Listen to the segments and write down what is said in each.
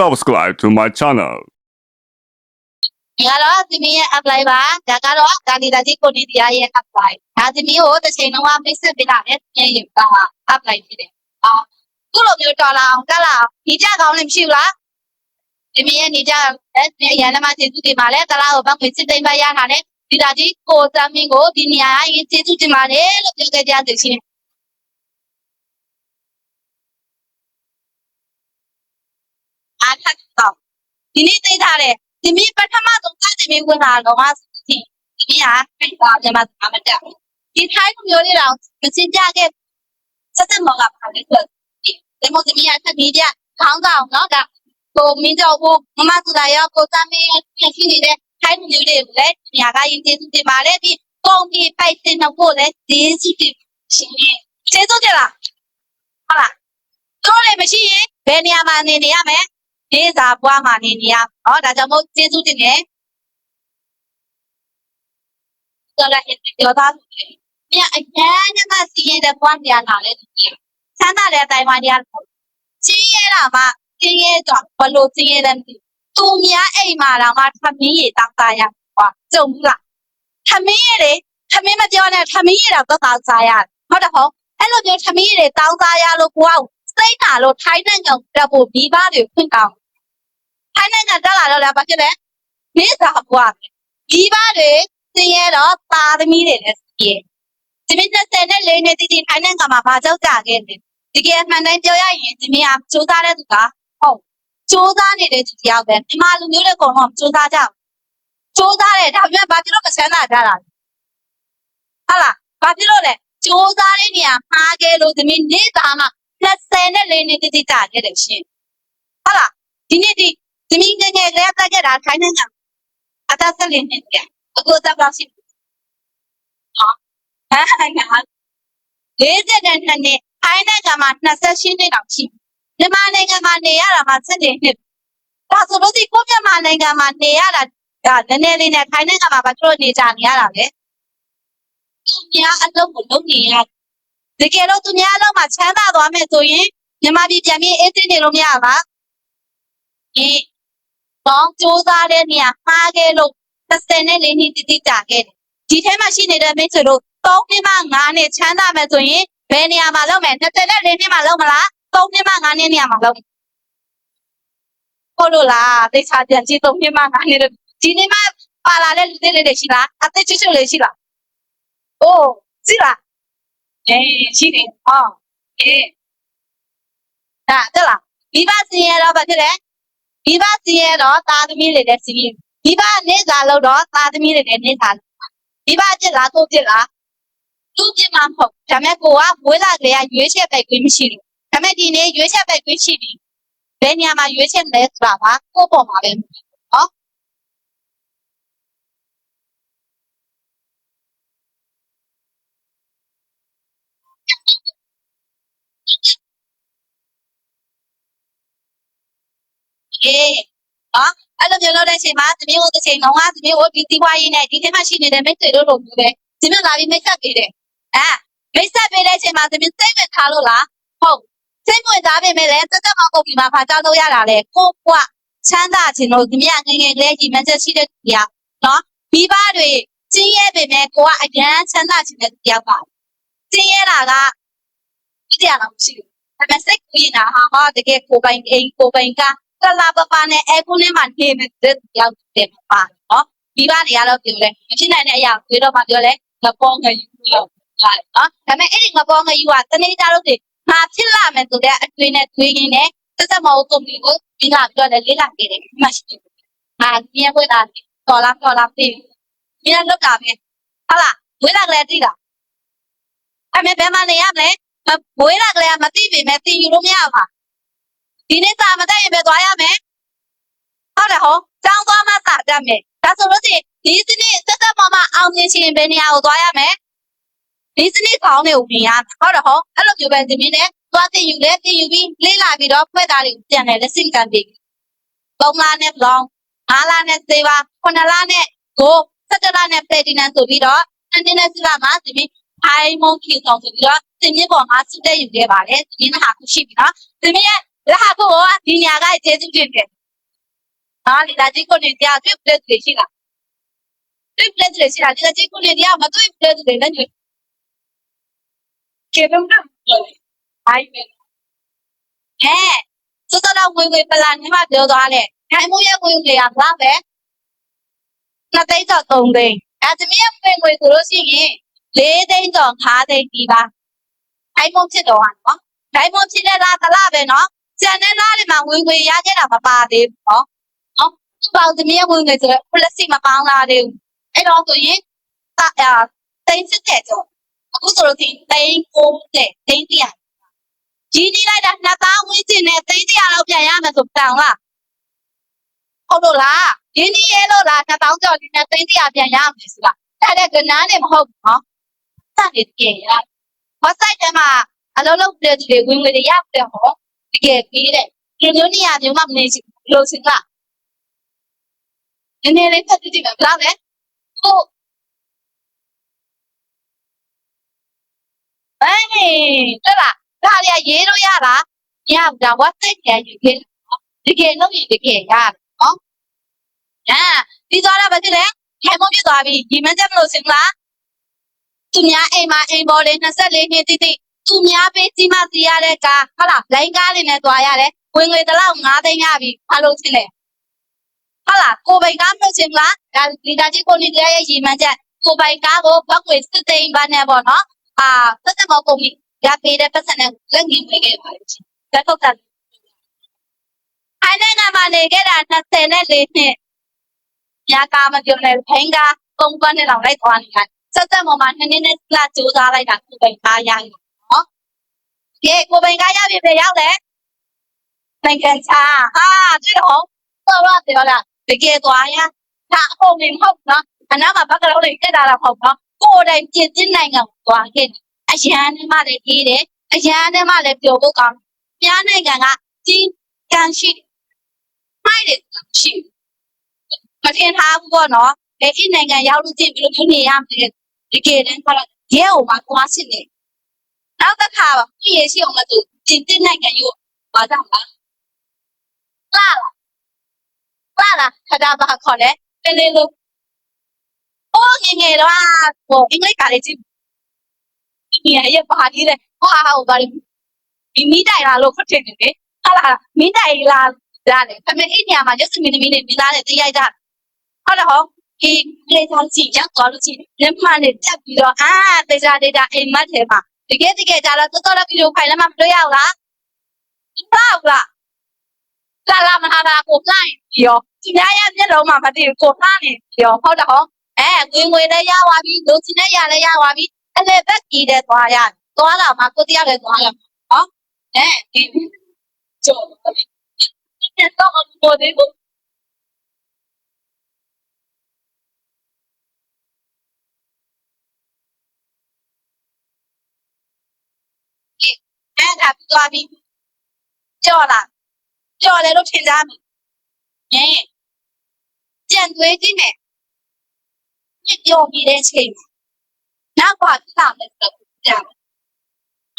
subscribe to my channel. ဒီကတော့သမီးရဲ့ apply ပါဒါကတော့ကာလီတာကြီးကိုနေတရားရဲ့ apply ဒါသမီးကိုတစ်ချိန်လုံးကမိတ်ဆက်ပေးတာနဲ့သမီးရဲ့က apply ဖြစ်တယ်အာခုလိုမျိုးတော်လာအောင်တက်လာအောင်ဒီကြကောင်းလည်းမရှိဘူးလားသမီးရဲ့နေကြအဲရန်နမကျေးဇူးတင်ပါလေတလားကိုဘက်ဝင်စစ်သိမ်းပါရတာနဲ့ဒီတာကြီးကိုသမင်းကိုဒီနေရာရေးကျေးဇူးတင်ပါတယ်လို့ပြောခဲ့ကြတယ်ရှင် အားထက်တော့ဒီနေ့သိထားတယ်ဒီမီပထမဆုံးကဒီမီဝင်လာတော့ငါစီဒီမီဟာခိုင်ပါကျမအမတက်ဒီထိုင်းမျိုးလေးတော့မစင်ပြခဲ့စက်စမောကပါလေဆိုဒီမိုဒီမီဟာတက်ပြီးပြခေါင်းဆောင်နော်ဒါကိုမင်းကြောက်ဖို့မမသူလာရောကိုသမီးရဲ့ဖြစ်နေတဲ့ထိုင်းမျိုးလေးကိုလည်းညာကရင်ကျေးဇူးတင်ပါတယ်ဒီကုံပြီးပိုက်စင်တော့ကိုလည်းကျေးဇူးတင်ရှင်ကျေးဇူးတင်လားဟုတ်လားတို့လည်းမရှိရင်ဘယ်နေရာမှာနေနေရမလဲ ဒေးစာပွားမှာနေနေရဟောဒါကြောင့်မို့ကျေးဇူးတင်တယ်တော်လာပြောသားသူလေမြအကျန်းကစီးရတဲ့ပွားနေရတာလေသူကြီးချမ်းသာတဲ့အတိုင်းဝိုင်းတရားချင်းရတာမှချင်းရတော့ဘလို့ချင်းရတဲ့သူများအိမ်မှာတော့မှထမင်းရတောက်သားရဟောကြုံဘူးလားထမင်းရလေထမင်းမပြောနဲ့ထမင်းရတော့တောက်စားရဟုတ်တယ်ဟောအဲ့လိုမျိုးထမင်းရတောက်စားရလို့ကိုကစိတ်နာလို့ထိုင်းတဲ့ကောင်တက်ဖို့ဒီပါတွေဖွင့်ကောင်း ထိုင်းနိုင်ငံတက်လာတော့လည်းဘာဖြစ်လဲနေစာဘွားပဲဒီပါတွေသင်ရတော့ပါသမီးတွေလည်းစီးရဒီမင်းသက်နဲ့လေးနေတည်တည်ထိုင်းနိုင်ငံမှာဘာကြောက်ကြခဲ့လဲဒီကဲမှန်တိုင်းပြောရရင်ဒီမင်းကစူးစမ်းတဲ့သူကဟုတ်စူးစမ်းနေတဲ့သူတယောက်ပဲဒီမှာလူမျိုးတွေကတော့စူးစမ်းကြစူးစမ်းတယ်ဒါပေမဲ့ဘာဖြစ်လို့မဆန်းတာကြတာလဲဟုတ်လားဘာဖြစ်လို့လဲစူးစမ်းတဲ့နေရာမှားခဲ့လို့ဒီမင်းနေစာမှာ20နဲ့လေးနေတည်တည်ကြခဲ့တယ်ရှင်ဟုတ်လားဒီနေ့ဒီ ဒီမင်းငယ်ငယ်လေးတက်ခဲ့တာခိုင်းနေတာအသက်ဆက်လေးနှစ်ပြအခုသက်ပါရှိဟာဟာငါလေးတဲ့တဲ့နှစ်ခိုင်းတဲ့ကမှာ28နှစ်တောင်ရှိမြန်မာနိုင်ငံမှာနေရတာမှာ7နှစ်ဒါဆိုလို့ဒီကိုမြန်မာနိုင်ငံမှာနေရတာဒါနည်းနည်းလေးနဲ့ခိုင်းတဲ့ကမှာဘာလို့နေကြနေရတာလဲသူများအလုပ်ကိုလုပ်နေရတကယ်လို့သူများအလုပ်မှာချမ်းသာသွားမယ်ဆိုရင်မြန်မာပြည်ပြန်ပြီးအေးသိနေလို့မရပါဘူး ဒီကောင်းစူးစမ်းတဲ့နေရာမှားခဲ့လို့30နဲ့လေးနှစ်တိတိကြာခဲ့တယ်ဒီထဲမှာရှိနေတဲ့မိတ်ဆွေတို့3နှစ်မှ5နှစ်ချမ်းသာမယ်ဆိုရင်ဘယ်နေရာမှာလုပ်မယ်20နဲ့လေးနှစ်မှာလုပ်မလား3နှစ်မှ5နှစ်နေရာမှာလုပ်ဟုတ်လို့လားသိချာပြန်ကြည့်3နှစ်မှ5နှစ်လို့ဒီနေ့မှပါလာတဲ့လူတွေလေးတွေရှိလားအသက်ချွတ်ချွတ်လေးရှိလားအိုးရှိလားအေးရှိတယ်ဟောအေးဒါတက်လားဒီပါစင်ရတော့ဘာဖြစ်လဲ ဒီဘစီရတော့သားသမီးတွေလည်းစီးရင်ဒီဘနေစာလို့တော့သားသမီးတွေလည်းနေစာဒီဘပြစ်လားသူ့ပြစ်လားသူ့ပြစ်မှာမဟုတ်ဒါမဲ့ကိုကမွေးလာကလေးကရွေးချက်ပဲခွင့်မရှိဘူးဒါမဲ့ဒီနေ့ရွေးချက်ပဲခွင့်ရှိပြီဘယ်နေရာမှာရွေးချက်လဲဆိုတာကကိုယ့်ပေါ်မှာပဲ ဟောအေးဟာအဲ့လိုမျိုးလုပ်တဲ့အချိန်မှာတမီးတို့တစ်ချိန်လုံးကတမီးတို့ဒီတီးပွားရေးနဲ့ဒီထဲမှာရှိနေတဲ့မိတ်ဆွေတို့လိုမျိုးပဲဒီမဲ့လာပြီးမိတ်ဆက်ပေးတယ်အဲမိတ်ဆက်ပေးတဲ့အချိန်မှာတမီးစိတ်ဝင်ထားလို့လားဟုတ်စိတ်ဝင်စားပေမဲ့လည်းတက်တက်မကုန်ပြီမှာဖာကြောက်လို့ရတာလေကိုကွချမ်းသာခြင်းတို့ဒီမြငငယ်ကလေးကြီးမချက်ရှိတဲ့သူကနော်မိဘတွေကျင်းရဲပေမဲ့ကိုကအရန်ချမ်းသာခြင်းတဲ့သူရောက်ပါကျင်းရဲတာကဒီတရားတော့မရှိဘူးဒါပေမဲ့စိတ်ကူးရင်ဟာဟာတကယ်ကိုပိုင်အိမ်ကိုပိုင်က ကလာပပနဲ့အဲကုနဲ့မှနေနေတဲ့ရောက်တယ်ပါနော်ဒီပါတွေကတော့ပြောတယ်မဖြစ်နိုင်တဲ့အရာကိုတော့မှပြောလဲငပေါငယူလို့ဟာနော်ဒါပေမဲ့အဲ့ဒီငပေါငယူကတနေ့ကြလို့ဒီငါဖြစ်လာမယ်ဆိုတဲ့အတွေ့နဲ့တွေးရင်းနဲ့သက်သက်မဟုတ်ကုမ္ပဏီကိုပြီးလာပြောတယ်လေးလာခဲ့တယ်မှရှိတယ်ငါပြင်းခွေတာတော်လားတော်လားပြီးပြင်းလွတ်တာပဲဟုတ်လားဝေးလာကလေးတိတာအဲ့မဲ့ဘယ်မှာနေရမလဲဝေးလာကလေးကမသိပေမဲ့သိယူလို့မရပါ ဒီနေ့စာမတက်ရင်ပဲသွားရမယ်ဟုတ်တယ်ဟောကျောင်းသွားမှစာတက်မယ်ဒါဆိုလို့ရှိရင်ဒီစနစ်သက်သက်မမအောင်မြင်ခြင်းဘယ်နေရာကိုသွားရမယ်ဒီစနစ်ခေါင်းတွေကိုပြင်ရမယ်ဟုတ်တယ်ဟောအဲ့လိုမျိုးပဲဒီမင်းနဲ့သွားတင်ယူလဲတင်ယူပြီးလေးလာပြီးတော့ဖွဲ့သားတွေကိုပြန်တယ်လက်စစ်ကန်ပြီး၃လနဲ့ဘလောင်း၅လနဲ့စေပါ9လနဲ့ကို17လနဲ့ပလက်တီနမ်ဆိုပြီးတော့အန်တင်နဲ့စစ်လာမှာဒီမင်းအိုင်မုန်ခီဆောင်ဆိုပြီးတော့တင်မြင့်ပေါ်မှာစစ်တဲ့ယူခဲ့ပါတယ်ဒီမင်းဟာခုရှိပြီနော်ဒီမင်းရဲ့ ဒါကိုကဒီညာကကျေးဇူးတင်တယ်ဟာဒီဒါကြီးကိုနေတရားတွေ့ပြည့်တယ်ရှိလားတွေ့ပြည့်တယ်ရှိလားဒီဒါကြီးကိုနေတရားမတွေ့ပြည့်တယ်လည်းညကေတော့တော့ဟိုင်းမယ်ဟဲ့စစတော့ဝင်ဝင်ပလာနေမှပြောသွားတယ်ခိုင်မိုးရဲ့ဝင်ဝင်ကဘာပဲနှစ်သိန်းတော့သုံးသိန်းအဲသမီးရဲ့ဝင်ဝင်ဆိုလို့ရှိရင်လေးသိန်းတော့၅သိန်းဒီပါခိုင်မိုးဖြစ်တော့ဟာနော်ခိုင်မိုးဖြစ်တဲ့လားတလားပဲနော် ကျန်တဲ့လားတွေမှာဝင်ဝင်ရခဲ့တာမပါသေးဘူးနော်နော်သူ့ပေါင်းသမီးရဲ့ဝင်ဝင်ဆိုတော့ policy မပေါင်းလာသေးဘူးအဲ့တော့ဆိုရင်အာတိတ်စစ်တဲ့ကြောအခုဆိုလို့ဒီတိတ်ကိုတဲ့တိတ်တရားကြီးကြီးလိုက်တာနှစ်သားဝင်းကျင်နဲ့တိတ်တရားလောက်ပြန်ရမယ်ဆိုတောင်းလားဟုတ်လို့လားဒီနည်းရဲလို့လားနှစ်တောင်းကျော်ဒီနဲ့တိတ်တရားပြန်ရမယ်ဆိုတာအဲ့ဒါကနားနဲ့မဟုတ်ဘူးနော်စနေတကယ်ရ website ထဲမှာအလုံးလုံးတဲ့သူတွေဝင်ဝင်ရရတယ်ဟော တကယ်ပြီးတဲ့ဒီမျိုးနေရာမျိုးမှမနေချင်လို့စင်လားနည်းနည်းလေးဖတ်ကြည့်မယ်ဘလားလဲဟုတ်အေးတက်လားဒါရရေးလို့ရတာညဒါ website ကြီးယူခဲ့တကယ်လို့ရင်တကယ်ရတယ်နော်အာဒီသွားတာဘာဖြစ်လဲခဲမပြစ်သွားပြီဒီမချက်မလို့စင်လားသူများအိမ်မှာအိမ်ပေါ်လေး24နှစ်တိတိ သူများပေးကြီးမစီရတဲ့ကားဟုတ်လားလိုင်းကားတွေနဲ့သွားရတယ်ဝင်ငွေတစ်လောက်9သိန်းရပြီဘာလို့ချင်းလဲဟုတ်လားကိုပိုင်ကားမလို့ချင်းလားဒါဒီတာကြီးကိုနေတရားရဲ့ရည်မှန်းချက်ကိုပိုင်ကားကိုဘက်ွေစစ်သိန်းပါနဲ့ပေါ့နော်အာသက်သက်မော်ကုမ္ပဏီရပေးတဲ့ပတ်စံနဲ့လက်ငင်းပေးခဲ့ပါလို့ချင်းလက်ထုတ်တာအိုင်နိုင်ငံမှာနေခဲ့တာ24နှစ်ညကားမပြောနဲ့ဖိန်းကားပုံပန်းနဲ့တော့လိုက်သွားနေတယ်စက်သက်မော်မှာနှစ်နှစ်နဲ့လာစူးစားလိုက်တာကိုပိုင်ကားရရင် ကဲကိုပိုင်ကားရပြီပဲရောက်တယ်နိုင်ငံခြားဟာဒီတော့တော့တော့ပြောလားတကယ်သွားရဒါအကုန်နေမဟုတ်နော်အနားမှာဘက်ကလေးတက်တာတော့မဟုတ်နော်ကိုယ်တိုင်ပြင်သစ်နိုင်ငံကိုသွားခဲ့တယ်အရန်နဲ့မှလည်းကြီးတယ်အရန်နဲ့မှလည်းပျော်ဖို့ကောင်းပြားနိုင်ငံကကြီးကန်ရှိမိုက်တယ်ရှိမထင်ထားဘူးပေါ့နော်အဲဒီနိုင်ငံရောက်လို့ချင်းဘယ်လိုမျိုးနေရမလဲတကယ်တမ်းကတော့ရဲဟိုမှာသွားစစ်နေ နောက်တစ်ခါပါပြည့်ရှိအောင်မသူတင်တင်နိုင်ငံယူဘာကြောင့်လဲလာလာလာခတာပါခေါ်တယ်တင်းလေးလို့အိုးငယ်ငယ်တော့ဟိုအင်္ဂလိပ်ကလေးကြည့်ဒီရရဲ့ပါကြီးလေဟာဟိုပါလိဒီမိတိုင်လာလို့ခထင်နေတယ်ဟာလာမိတိုင်လာဒါလေအမေအိနေရာမှာရုပ်စမင်းသမီးနဲ့မိသားနဲ့တရားကြဟုတ်တယ်ဟောဒီလေသာကြည့်ရောက်သွားလို့ကြည့်လက်မှန်နဲ့တက်ပြီးတော့အာတေချာဒေတာအိမ်မက်ထဲမှာ တကယ်တကယ်ကြတော့တော်တော်ဗီဒီယိုဖိုင်လည်းမတွေ့ရဘူးလားဟုတ်လားလာလာမဟာတာကိုလိုက်ပြီးရောသူများရဲ့မျက်လုံးမှာမသိဘူးကိုဖားနေပြီးရောဟုတ်တယ်ဟောအဲငွေငွေလည်းရသွားပြီလူချင်းလည်းရလည်းရသွားပြီအဲ့လေဘက်ကြီးတဲ့သွားရသွားလာမှာကိုတရားလည်းသွားရဟောအဲဒီကျော်တယ်တော့ဘောသေးဘူး အဲ့ဒါပြီးသွားပြီကြော်လားကြော်တယ်လို့ထင်ကြမှာဟဲ့ကြံသွေးကြီးနဲ့ညစ်ပြောပြီးတဲ့ချိန်မှာနောက်ပါပြလာမယ်ဆိုတော့ကြားတယ်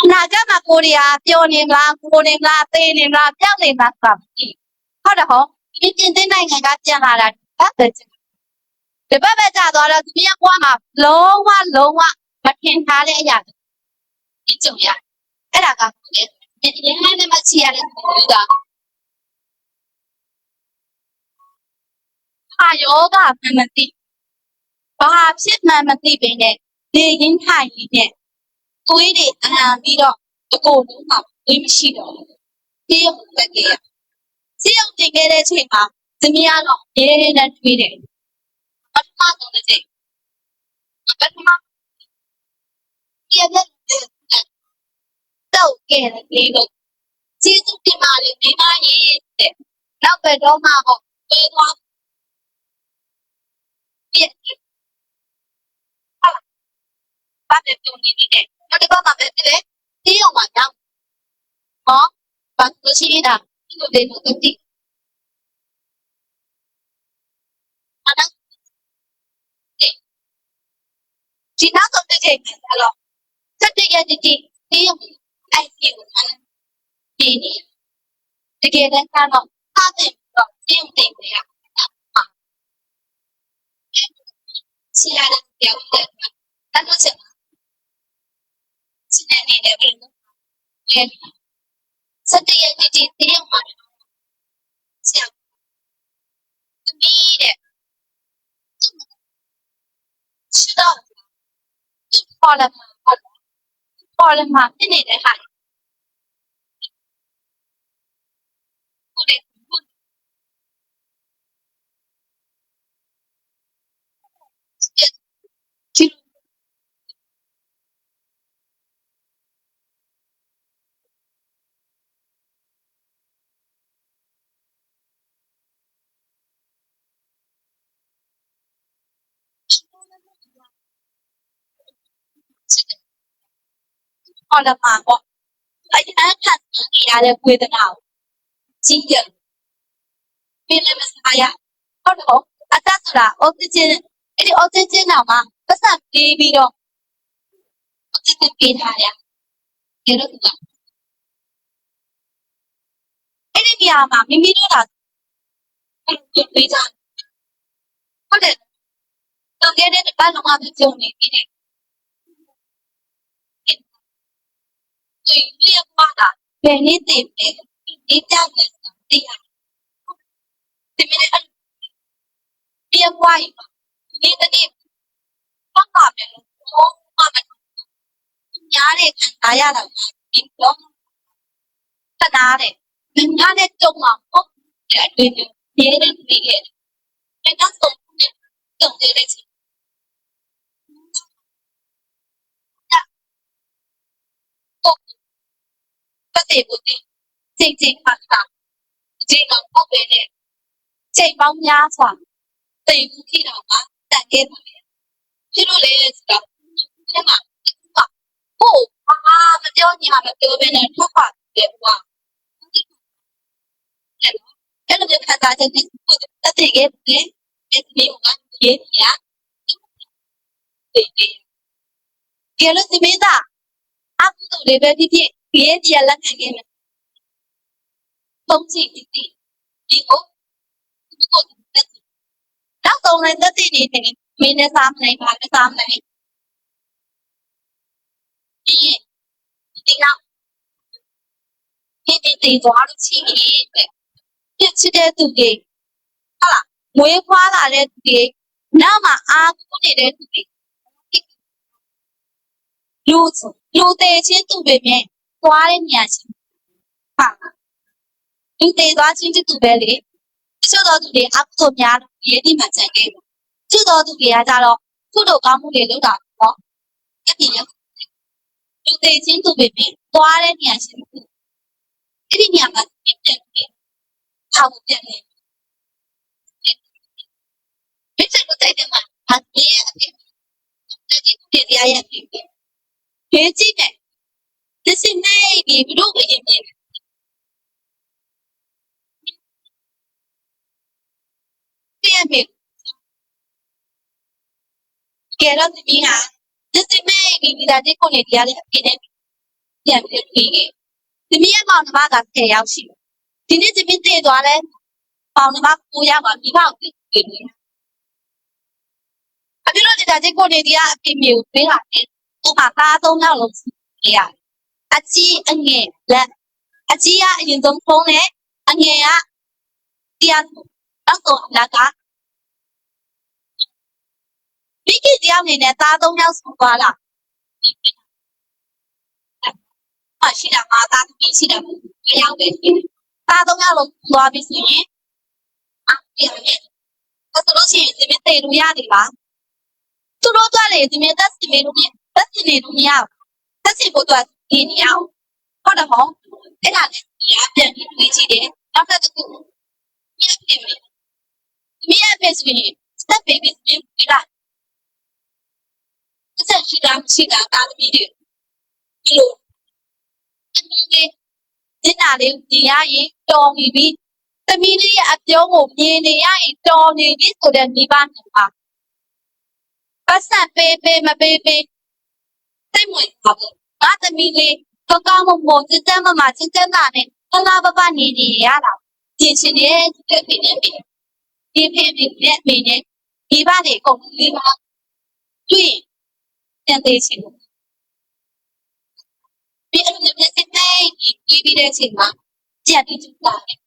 အနာဂတ်မှာကိုရီးယားပြောနေမလားကိုနေမလားသေနေမလားပြောက်နေမလားဆိုတာမသိဘူးဟုတ်တယ်ဟောဒီပြင်သစ်နိုင်ငံကကြံလာတာအဲ့ဒါဒီဘက်ပဲကြာသွားတော့သူမြတ်ကွာမှာလုံးဝလုံးဝမထင်ထားတဲ့အရာဒီကြုံရ အဲ့ဒါကလေဒီနေ့နဲ့မှချီရတဲ့လူကဟာယောဂမှမသိဘာဖြစ်မှမသိပင်နဲ့နေရင်းထိုင်ရင်းနဲ့သွေးတွေအနာပြီးတော့အကုန်လုံးမှာသွေးမရှိတော့ဘူးဒီရုပ်ပဲကြည့်ရစီရုပ်တင်ခဲ့တဲ့ချိန်မှာသမီးကတော့ရေးရင်းနဲ့တွေးတယ်ပထမဆုံးတစ်ချိန်ပထမပြည့်တဲ့ တော့ကဲလေလို့ကျေးဇူးတင်ပါတယ်မိမရေးတဲ့နောက်ဘက်တော့မှပေါ့ပေးသွားပြည့်ဘာပဲပြုံးနေတယ်နောက်တစ်ပတ်မှပဲပြည့်တယ်ဒီအောင်မှာကြောက်ဟောဘာလို့ရှိနေတာဒီလိုတွေတော့တိ အဲ့ဒါဒီနောက်ဆုံးတစ်ချိန်မှာတော့စက်တရတတိဒီအောင် IC ကိုအဲ့ဒီနေတကယ်တမ်းကတော့စားတယ်ပြီးတော့ကျင်းတင်နေရဆီရတဲ့ပြောင်းတဲ့အဲ့လိုချက်စနေနေတယ်ဘယ်လိုလဲစတဲ့ရတဲ့ဒီတရားမှာဆရာသမီးတဲ့ရှိတော့ ပေါ်လာမှာပေါ်လာမှာဖြစ်နေတဲ့ဟာကိုလေကိုဒီ ဟောလာမှာပေါ့အဲ့ဒီအခါနေရတဲ့ဝေဒနာကိုကြီးတယ်ပြင်းလည်းမစားရဟုတ်တော့အသက်ဆိုတာအောက်ဆီဂျင်အဲ့ဒီအောက်ဆီဂျင်တော့မှပတ်စံပေးပြီးတော့အောက်ဆီဂျင်ပေးထားရဒီလိုကအဲ့ဒီနေရာမှာမိမိတို့ကပေးကြဟုတ်တယ်တော့ကြတဲ့ဘာလို့မှ ဆိုရင်လျက်ပါတာဘယ်နည်းသိပဲဒီပြတယ်ဆိုတာတရားဒီမင်းအဲ့ပြပွားရင်ဒီတတိပတ်ပါမယ်လို့ဘောမှမညားတဲ့ခံစားရတာကဒီတော့တနာတဲ့မညားတဲ့ကြုံမှာဟုတ်တဲ့အတွင်းရေးနေနေခဲ့တယ်ဒါကဆုံးတဲ့တုံတဲ့ချင်းတော့ သေးဘူးတင်ချိန်ချိန်ခါခါဒီတော့ပောက်ပဲနဲ့ချိန်ပေါင်းများစွာတိမ်မှုထိတော့ကတန်ခဲ့ပါလေဖြစ်လို့လေဆိုတော့ဒီမှာဟိုအာမပြောညာမပြောဘဲနဲ့ထွက်ပါတယ်ကွာအဲ့လိုမျိုးခါစားချက်နဲ့ကိုယ်တတိခဲ့တယ်အဲ့ဒီမျိုးကရေးရတေးတယ်ကဲလို့ဒီမေးတာအခုတို့လေးပဲဖြစ်ဖြစ် ရေးပြလက်ခံခဲ့မယ်သုံးချိန်တိတိဒီကိုကိုတက်နောက်ဆုံးလည်းတက်တိနေတယ်မင်းနဲ့စားမနိုင်ပါနဲ့စားမနိုင်ဒီဒီတော့ဒီဒီဒီသွားလို့ချိနေတဲ့ပြစ်ချတဲ့သူတွေဟုတ်လားမွေးဖွားလာတဲ့ သူတွေနောက်မှာအားကိုးနေတဲ့သူတွေလူလူသေးချင်းသူတွေမြဲသွားတဲ့နေရာချင်းဟာလူသေးသွားချင်းတူပဲလေတချို့တော့သူတွေအကုသို့များလို့ရေးတိမှကြံခဲ့တယ်တချို့တော့သူတွေကကြတော့ကုသိုလ်ကောင်းမှုတွေလုပ်တာပေါ့အဲ့ဒီလေလူသေးချင်းတူပဲမြဲသွားတဲ့နေရာချင်းအဲ့ဒီနေရာမှာပြည့်ပြည့်ပြည့်ထောက်ပြည့်နေပြည့်စက်ကိုတိုက်တယ်မှာဟာဒီရဲ့အဖြစ်တတိယတရားရဲ့ပြည့်ပြည့်ကြည့်တယ် This is maybe ဘလို့ပဲရင်မြင်ပြည့်မြင်ကဲတော့ဒီဟာ This is maybe ဒီတာဒီကိုနေတရားလေးအပြည့်နဲ့ပြန်ပြီးပြီးခဲ့ဒီမြတ်မောင်နှမက10ယောက်ရှိဒီနေ့ဒီမြင့်တည်သွားလဲပေါင်နှမ9ယောက်ကမိဘကိုပြီးနေအပြည့်လို့ဒီတာဒီကိုနေတရားအပြည့်မျိုးပေးတာတယ်ဥပမာသား3ယောက်လုံးပြရတယ် အကြီးအငယ်လက်အကြီးကအရင်ဆုံးဖုံးတယ်အငယ်ကတရားတော့တော့လက်ကမိကြီးတရားနေနဲ့သားသုံးယောက်ဆုံးသွားလားမရှိတာငါသားသမီးရှိတာမရောက်ပဲသားသုံးယောက်လုံးသွားပြီဆိုရင်အပြည့်နဲ့ဒါဆိုလို့ရှိရင်ဒီမသေးလို့ရတယ်လားသူတို့ကလည်းဒီမသက်စီမေလို့သက်စီနေလို့မရဘူးသက်စီဖို့တော့ ဒီနေရာဟုတ်တယ်မဟုတ်အဲ့ဒါလည်းဒီအပြန်ပြီးတွေးကြည့်တယ်နောက်တစ်ခုမြတ်ပြင်မယ်မြတ်ပြင်ဆိုရင် step baby ပြင်ပြတာတစ်ချက်ရှိတာမရှိတာတာသမီးတွေဒီလိုအမီးလေးဒီနာလေးဒီရရင်တော်ပြီပြီသမီးလေးရဲ့အပြောကိုမြင်နေရရင်တော်နေပြီဆိုတဲ့မိဘနှစ်ပါးပတ်စံပေးပေးမပေးပေးစိတ်ဝင်စားဘူး ငါသမီးလေးကောင်းကောင်းမွန်မွန်စစမ်းမမစစမ်းတာနဲ့အလားပပနေနေရတာပြင်ချင်တယ်တဲ့ဖေနဲ့ဖေဒီဖေဖေနဲ့ဖေနဲ့ဒီပါနေကုန်လေးပါတွေ့ရင်တန်သေးချင်တယ်ဒီအလိုမျိုးစစ်တဲ့ဒီပြီးတဲ့အချိန်မှာကြက်ပြီးကျလာတယ်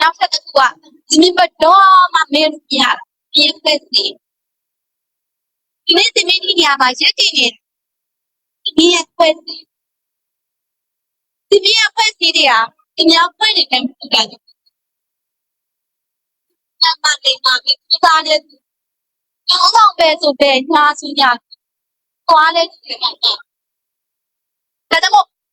နောက်တစ်ခုကဒီမတော့မှမင်းပြရပြင်းဖက်စီ ဒီနေ့ဒီနေ့ဒီနေရာမှာရက်တည်နေဒီရက်ဖက်စီဒီနေ့ရက်ဖက်စီတွေကဒီများဖွဲ့နေတဲ့မှုကကြအမလေးမပြီးသူသားတဲ့အောင်းအောင်ပဲဆိုပဲညာစုညာသွားလဲဒီမှာဒါကြောင့်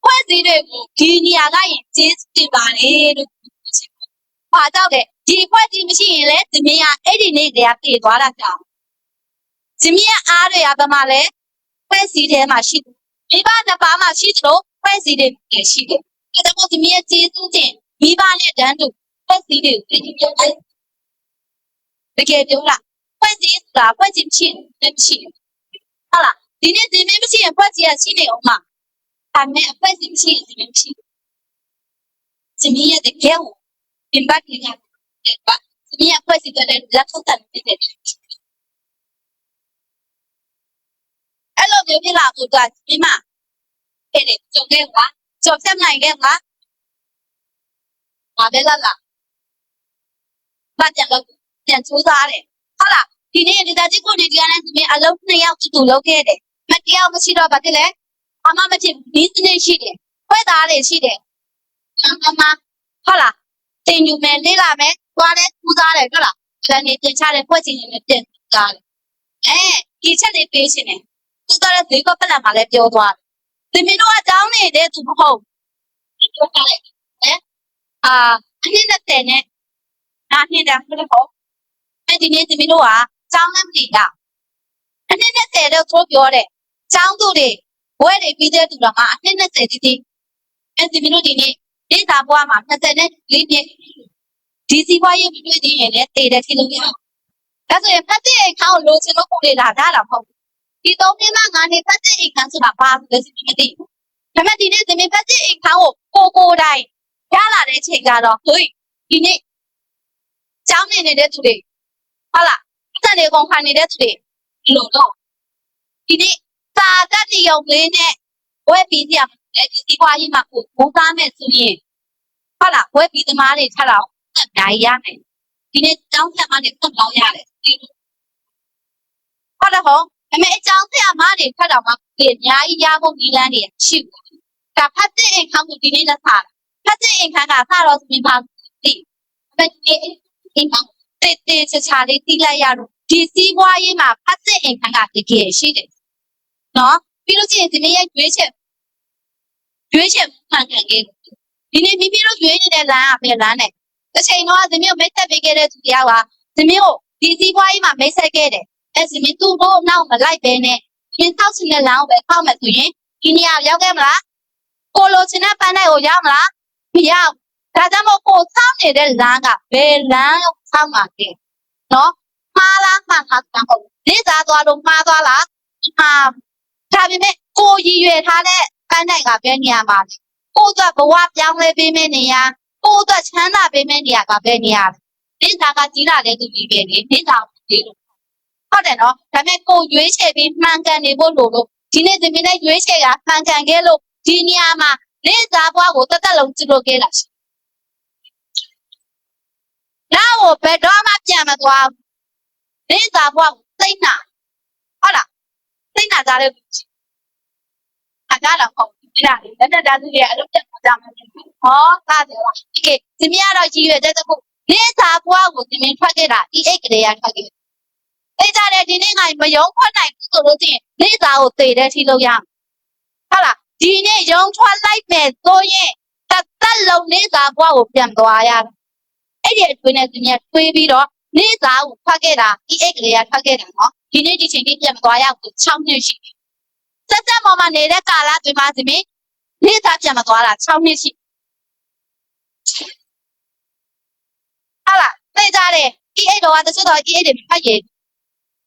ဖွဲ့စည်းတွေကိုဒီနေရာကရင်ကျင်းတင်ပါတယ်လို့။ဘာကြောင့်လဲဒီဖွဲ့စည်းမရှိရင်လေဇမင်းကအဲ့ဒီနေ့တည်းကပြေသွားတာကြောင့် ဇမင်းကအားတွေကဘာမှလဲဖွဲ့စည်းထဲမှာရှိတယ်။မိဘနှစ်ပါးမှာရှိသလိုဖွဲ့စည်းတွေလည်းရှိတယ်။ဒါကြောင့်ဇမင်းရဲ့ကျေးဇူးတင်မိဘနဲ့တန်းတူဖွဲ့စည်းတွေကိုသိကြတယ်။တကယ်ပြောလားဖွဲ့စည်းဆိုတာဖွဲ့စည်းမရှိရင်မရှိဘူး။ဟုတ်လားဒီနေ့ဇမင်းမရှိရင်ဖွဲ့စည်းရရှိနေအောင်မှာဒါမဲ့အဖွဲ့အစည်းမရှိရင်ဇမင်းမရှိဘူး။ဇမင်းရဲ့တကယ်ကိုပြင်ပတင်ရတဲ့ပါဇမင်းရဲ့အဖွဲ့အစည်းတဲ့လက်ထုတ်တယ်ဖြစ်တယ်။ အဲ့လိုမျိုးဖြစ်လာဖို့ကဇမင်းမအဲ့ဒီကြုံခဲ့ပါကြုံဆက်နိုင်ခဲ့ပါဘာပဲလားလားဘာကြလို့ပြန်စူးစားတယ်ဟုတ်လားဒီနေ့ဒီသားကြီးကိုဒီတရားနဲ့ဇမင်းအလုံးနှစ်ယောက်တူလုပ်ခဲ့တယ်မတရားမရှိတော့ဘာဖြစ်လဲအမမဖြစ်ဒီစနစ်ရှိတယ်ခွဲသားတွေရှိတယ်အမမဟုတ်လားတင်ယူမယ်လေးလာမယ်သွားတယ်ပူစားတယ်ဟုတ်လားဇန်နေတင်ချတယ်ဖွဲ့ချင်တယ်တင်စားတယ်အဲဒီချက်လေးပေးရှင်တယ် သူသွားတဲ့ဈေးကပတ်လာမှလည်းပြောသွားတယ်သင်မင်းတို့ကတောင်းနေတဲ့သူမဟုတ်ဒီပြောတာလေဟဲ့အာအနည်းနဲ့တဲ့နဲ့နားနေတာဟုတ်ဟုတ်အဲဒီနေ့သင်မင်းတို့ကတောင်းလည်းမနေတာအနည်းနဲ့တဲ့တော့သူပြောတယ်ကျောင်းသူတွေဘွဲတွေပြီးတဲ့သူတော်ကအနှစ်20တိတိအဲဒီမင်းတို့ဒီနေ့ဒေတာဘွားမှာ24နှစ်ဒီစီဘွားရေးပြီးတွေ့သေးရင်လည်းတည်တယ်ထင်လို့ရအောင်ဒါဆိုရင်ဖတ်တဲ့အခါကိုလိုချင်လို့ပို့နေတာဒါတော့မဟုတ်ဘူး ဒီ၃နှစ်မှ9နှစ်ဖတ်တဲ့အခါဆိုတာဘာလဲစီမသိဘူးဒါပေမဲ့ဒီနေ့ဒီနေ့ဖတ်တဲ့အခါကိုကိုကိုတိုင်းရလာတဲ့ချိန်ကတော့ဟိုဒီနေ့ကျောင်းနေနေတဲ့သူတွေဟုတ်လားအသက်တွေကုန်ခံနေတဲ့သူတွေဒီလိုတော့ဒီနေ့စာကတ်တရုံလေးနဲ့ဝက်ပြီးကြအဲဒီစီးပွားရေးမှာကိုဘုံသားမဲ့ဆိုရင်ဟုတ်လားဝက်ပြီးသမားတွေထပ်တော့အများကြီးရမယ်ဒီနေ့တောင်းဆက်မနဲ့ပတ်ပေါင်းရတယ်ဟုတ်တယ်ဟော ဒါပေမဲ့အကြောင်းဆက်မတွေထပ်တော့မှဒီအများကြီးရဖို့ဒီလန်းတွေရှိဘူးဒါဖတ်တဲ့အိမ်ခန်းကိုဒီနေ့လက်စားဖတ်တဲ့အိမ်ခန်းကစတော့ဒီမှာဒီဒါပေမဲ့အိမ်ခန်းတေးတေးချာချာလေးတိလိုက်ရတော့ဒီစီးပွားရေးမှာဖတ်တဲ့အိမ်ခန်းကတကယ်ရှိတယ်နော်ပြီးလို့ရှိရင်ဒီနေ့ရဲ့ရွေးချက်ရွေးချက်မှန်ကန်ခဲ့ဒီနေ့မိမိတို့ရွေးနေတဲ့လမ်းကဘယ်လမ်းလဲတစ်ချိန်တော့ဇမင်းကိုမိတ်ဆက်ပေးခဲ့တဲ့သူတရားကဇမင်းကိုဒီစီးပွားရေးမှာမိတ်ဆက်ခဲ့တယ် အဲဇမင်းသူ့တို့နောက်မလိုက်ပဲနဲ့ပြင်ဆောက်ချင်တဲ့လမ်းကိုပဲဖောက်မယ်ဆိုရင်ဒီနေရာရောက်ခဲ့မလားကိုလိုချင်တဲ့ပန်းတိုင်းကိုရောက်မလားမရောက်ဒါကြောင့်မို့ကိုစောင့်နေတဲ့လမ်းကဘယ်လမ်းကိုစောင့်မှာလဲနော်မှားလားမှန်လားမဟုတ်ဘူးနေသားသွားလို့မှားသွားလားမှားဒါပေမဲ့ကိုရည်ရွယ်ထားတဲ့ပန်းတိုင်ကဘယ်နေရာမှာလဲကိုအတွက်ဘဝပြောင်းလဲပေးမယ့်နေရာကိုအတွက်ချမ်းသာပေးမယ့်နေရာကဘယ်နေရာလဲနေသာကကြီးလာတဲ့သူကြီးပဲလေနေသာဒီလို ဟုတ်တယ်နော်ဒါပေမဲ့ကိုရွေးချယ်ပြီးမှန်ကန်နေဖို့လိုလို့ဒီနေ့ဒီနေ့ရွေးချယ်ကမှန်ကန်ခဲ့လို့ဒီနေရာမှာနေသာဘဝကိုတသက်လုံးကျလို့ခဲ့တာရှိနောက်ကိုဘယ်တော့မှပြန်မသွားဘူးနေသာဘဝကိုသိမ့်တာဟုတ်လားသိမ့်တာကြတဲ့အကားတော့ဟုတ်ပြီဒါလေလက်တက်တာသူရဲ့အလုပ်တက်ကြမှာဟောကားတယ်လားဒီကေဒီမရတော့ကြီးရွယ်တဲ့တခုနေစာဘွားကိုဒီမင်းထွက်ခဲ့တာဒီအိတ်ကလေးရထွက်ခဲ့ သိကြတယ်ဒီနေ့ကမယုံခွက်နိုင်ဘူးဆိုလို့ချင်းနေစာကိုသေတဲ့ထိလို့ရဟုတ်လားဒီနေ့ယုံထွက်လိုက်မယ်ဆိုရင်တစ်သက်လုံးနေစာဘွားကိုပြန်သွားရတယ်အဲ့ဒီအတွင်းနဲ့ဒီနေ့တွေးပြီးတော့နေစာကိုထွက်ခဲ့တာဒီအိတ်ကလေးရထွက်ခဲ့တာနော်ဒီနေ့ဒီချိန်ကြီးပြန်မသွားရဘူး6နှစ်ရှိစက်တက်ပေါ်မှာနေတဲ့ကာလတွင်ပါစီမင်းနေ့သားပြန်မသွားတာ6နှစ်ရှိဟာလားသိကြတယ် E8 တော့တချို့တော့ E8 တွေဖတ်ရ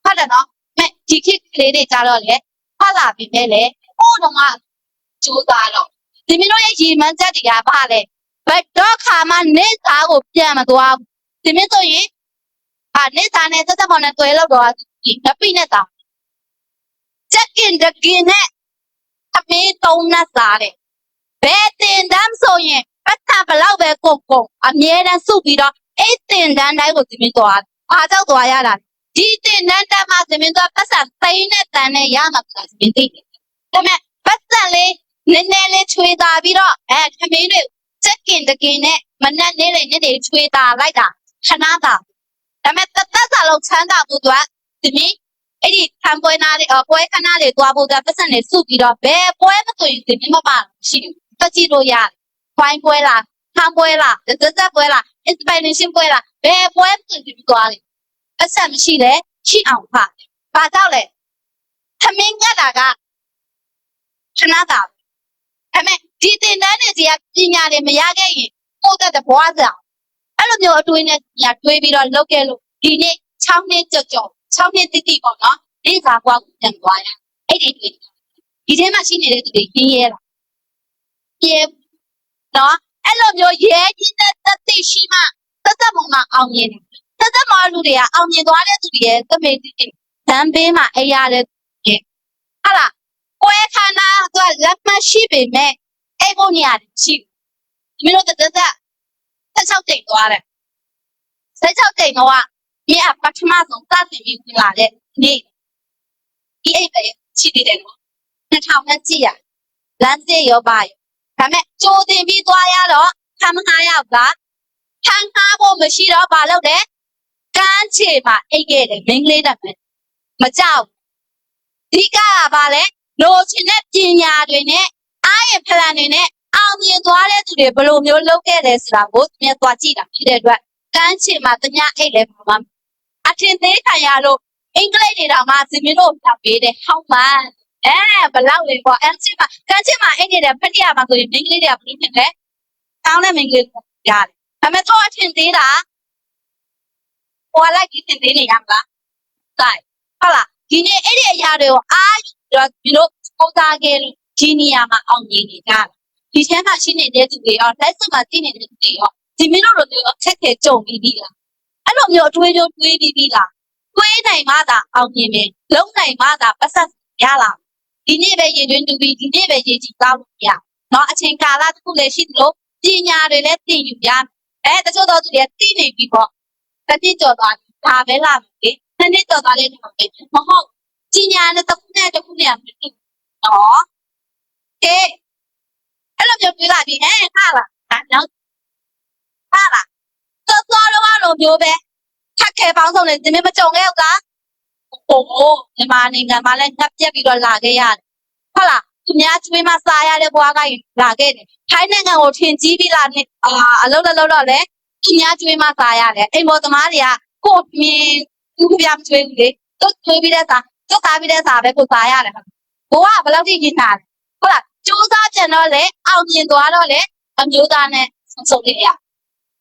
ဟုတ်တယ်နော်မဲ့ဒီခေတ်ကလေးတွေကြတော့လေဖတ်လာပြီမဲ့လေဟိုတော့ကကြိုးစားတော့ဒီမင်းတို့ရဲ့ရည်မှန်းချက်တွေကဘာလဲဘယ်တော့ခါမှနေသားကိုပြန်မသွားဘူးဒီမင်းဆိုရင်အာနေသားနဲ့သက်သက်ပေါ်နဲ့တွေ့လို့တော့ဒီငပိနဲ့သားချက်ကင်တကင်နဲ့အမေတုံးနဲ့စားတယ်ဘယ်တင်တမ်းဆိုရင်ပတ်ထဘလောက်ပဲကုန်ကုန်အမြဲတမ်းစုပြီးတော့အဲ့တင်တန်းတိုင်းကိုဒီမင်းသွားအားကြောက်သွားရတာ ဒီတင်တန်းတက်မှဒီမင်းသွားပတ်စံသိန်းနဲ့တန်နဲ့ရမှာဆိုတာဒီမင်းသိတယ်ဒါပေမဲ့ပတ်စံလေးနည်းနည်းလေးချွေတာပြီးတော့အဲခမင်းတွေချက်ကင်တကင်နဲ့မနက်နေ့လေးနေ့တွေချွေတာလိုက်တာခဏတာဒါပေမဲ့တသက်စာလုံးချမ်းသာဖို့အတွက်ဒီမင်းအဲ့ဒီခံပွဲနာတွေအပွဲခဏတွေသွားဖို့အတွက်ပတ်စံတွေစုပြီးတော့ဘယ်ပွဲမဆိုရင်ဒီမင်းမပါရှိဘူးတက်ကြည့်လို့ရတယ်ခွိုင်းပွဲလားခံပွဲလားဇက်ဇက်ပွဲလား inspiration ပွဲလားဘယ်ပွဲမဆိုရင်ဒီသွားတယ် အဆက်မရှိလဲရှိအောင်ပါဘာကြောင့်လဲသမင်းကတာကခဏတာအမေဒီတင်တန်းတွေစီကပညာတွေမရခဲ့ရင်ကိုယ့်တဲ့ဘွားစားအဲ့လိုမျိုးအတွေးနဲ့ညာတွေးပြီးတော့လုပ်ခဲ့လို့ဒီနေ့6နှစ်ကြော်ကြော်6နှစ်တိတိပေါ့နော်ဒီစားဘွားကိုပြန်သွားရအဲ့ဒီတွေဒီထဲမှာရှိနေတဲ့သူတွေရင်းရဲလားပြဲနော်အဲ့လိုမျိုးရဲကြီးတဲ့တသိရှိမှသက်သက်ပုံမှာအောင်မြင်တယ် သက်သက်မှာလူတွေကအောင်မြင်သွားတဲ့သူတွေရဲ့သမေတိတိတန်းပေးမှာအေးရတဲ့ရဲ့ဟာလားကွဲခန္ဓာကလက်မရှိပေမဲ့အဲ့ဘုံနေရာရှိမင်းတို့သက်သက်16တိတ်သွားတယ်16တိတ်တော့မြေအပထမဆုံးစတင်ပြီးဝင်လာတဲ့နေ့ဒီအိတ်ပဲရှိသေးတယ်နော်2000နဲ့ကြည့်ရလမ်းစေရောပါရောဒါမဲ့ကြိုတင်ပြီးသွားရတော့ခမငါရောက်ကခန်းကားဖို့မရှိတော့ဘာလုပ်လဲ ကန်းချေမှာအိတ်ခဲ့တယ်မင်းကလေးတက်မယ်မကြောက်ဒီကကဘာလဲလိုချင်တဲ့ပညာတွေနဲ့အားရဖလန်တွေနဲ့အောင်မြင်သွားတဲ့သူတွေဘယ်လိုမျိုးလုပ်ခဲ့တယ်ဆိုတာကိုမြင်သွားကြည့်တာဖြစ်တဲ့အတွက်ကန်းချေမှာတ냐အိတ်လဲပါမှာအထင်သေးခံရလို့အင်္ဂလိပ်တွေတော့မှဇမင်းတို့ပြပေးတယ်ဟောက်မှန်အဲဘလောက်လဲပေါ့အန်ချစ်မှာကန်ချစ်မှာအဲ့နေတဲ့ဖက်တရမှာဆိုရင်မိန်းကလေးတွေကဘယ်လိုဖြစ်လဲတောင်းတဲ့မိန်းကလေးတွေရတယ်ဒါပေမဲ့တော့အထင်သေးတာ ဟိုလိုက်ကြီးထင်သေးနေရမလားတိုက်ဟုတ်လားဒီနေ့အဲ့ဒီအရာတွေကိုအားယူပြီးတော့ဒီလိုပုံသားခဲ့လို့ဒီနေရာမှာအောင်မြင်နေကြတာဒီထဲမှာရှိနေတဲ့သူတွေရောလက်စမှာသိနေတဲ့သူတွေရောဒီမင်းတို့လိုမျိုးအခက်ခဲကြုံပြီးပြီလားအဲ့လိုမျိုးအတွေးမျိုးတွေးပြီးပြီလားတွေးနိုင်မှသာအောင်မြင်မယ်လုံနိုင်မှသာပတ်သက်ရလာဒီနေ့ပဲရင်တွင်းတူပြီးဒီနေ့ပဲရေးကြည့်ကောင်းလို့ရနော်အချိန်ကာလတစ်ခုလည်းရှိသလိုပညာတွေလည်းသိယူရအဲတချို့တော့သူတွေသိနေပြီပေါ့ တစ်နှစ်ကျော်သွားပြီဒါပဲလာပြီလေနှစ်နှစ်ကျော်သွားတဲ့ဒီမှာပဲမဟုတ်ပညာနဲ့တစ်ခုနဲ့တစ်ခုနဲ့မတူနော်ကဲအဲ့လိုမျိုးပြလာပြီဟဲ့ဟာလားဒါနောက်ဟာလားသောသောတော့လိုမျိုးပဲခက်ခဲပေါင်းစုံနဲ့ဒီနေ့မကြုံခဲ့ဘူးလားဟိုမြန်မာနိုင်ငံမှာလည်းငတ်ပြက်ပြီးတော့လာခဲ့ရတယ်ဟုတ်လားသူများကျွေးမစားရတဲ့ဘွားကလာခဲ့တယ်ထိုင်းနိုင်ငံကိုထင်ကြီးပြီးလာနေအာအလုံးလုံးတော့လေ သူများကျွေးမစားရတယ်အိမ်ပေါ်သမားတွေကကိုမြင်သူပြမကျွေးဘူးလေသူကျွေးပြီးတဲ့စားသူစားပြီးတဲ့စားပဲကိုစားရတယ်ဘိုးကဘယ်လောက်ထိကျင်တာလဲဟုတ်လားစူးစားကြံတော့လေအောင်မြင်သွားတော့လေအမျိုးသားနဲ့ဆုံးဆုံးလေးရ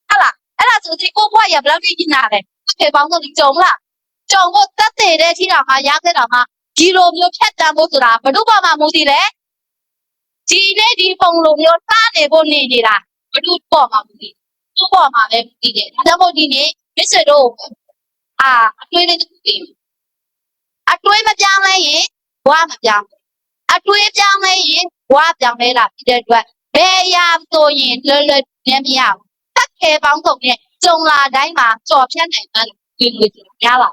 ဟုတ်လားအဲ့ဒါဆိုဒီကိုဘွားရဘယ်လောက်ထိကျင်တာလဲဖေပေါင်းဆုံးကြုံလားကြုံဖို့တက်တဲ့တဲ့အထိတော့ဟာရခဲ့တော့ဟာဒီလိုမျိုးဖြတ်တန်းဖို့ဆိုတာဘယ်သူမှမမူတည်လဲဒီနေ့ဒီပုံလိုမျိုးစားနေဖို့နေနေတာဘယ်သူပေါ်မှာမူတည် သူ့ပေါ်မှာပဲမူတည်တယ်ဒါကြောင့်မို့ဒီနေ့မစ်ဆစ်တို့အာအတွေးလေးတစ်ခုပြင်အတွေးမပြောင်းလဲရင်ဘဝမပြောင်းအတွေးပြောင်းလဲရင်ဘဝပြောင်းလဲတာဖြစ်တဲ့အတွက်ဘယ်အရာဆိုရင်လွယ်လွယ်နဲ့မရဘူးတက်ခဲပေါင်းဆုံးနဲ့ကြုံလာတိုင်းမှာကြော်ဖြတ်နိုင်မှဒီလိုဆိုတာရပါ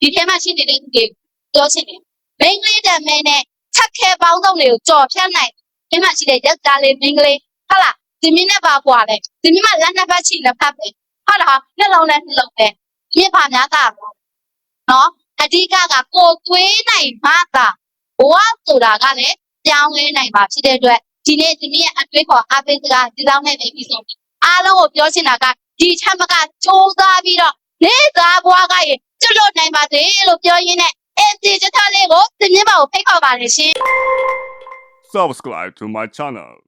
ဒီထဲမှာရှိနေတဲ့သူတွေပြောချင်တယ်။မိန်းကလေးတဲ့မင်းနဲ့ချက်ခဲပေါင်းစုံတွေကိုကြော်ဖြတ်နိုင်ဒီမှာရှိတဲ့ယောက်ျားလေးမိန်းကလေးဟုတ်လား ဒီမင်းနဲ့ပါကွာလဲဒီမင်းကလက်နှစ်ဖက်ရှိလက်ဖက်ပဲဟုတ်လားနှလုံးနဲ့နှလုံးပဲမြစ်ပါများတာပေါ့နော်အဓိကကကိုသွေးနိုင်မှသာဘဝဆိုတာကလည်းပြောင်းလဲနိုင်ပါဖြစ်တဲ့အတွက်ဒီနေ့ဒီမင်းရဲ့အတွေ့အခေါ်အပိစကားဒီလောက်နဲ့ပဲပြီးဆုံးပြီအားလုံးကိုပြောချင်တာကဒီချမ်းမကစ조사ပြီးတော့နေသားဘွားကရင်ကျွတ်လွတ်နိုင်ပါစေလို့ပြောရင်းနဲ့အင်တီချက်ထားလေးကိုသင်မြင့်ပါကိုဖိတ်ခေါ်ပါရရှင် Subscribe to my channel.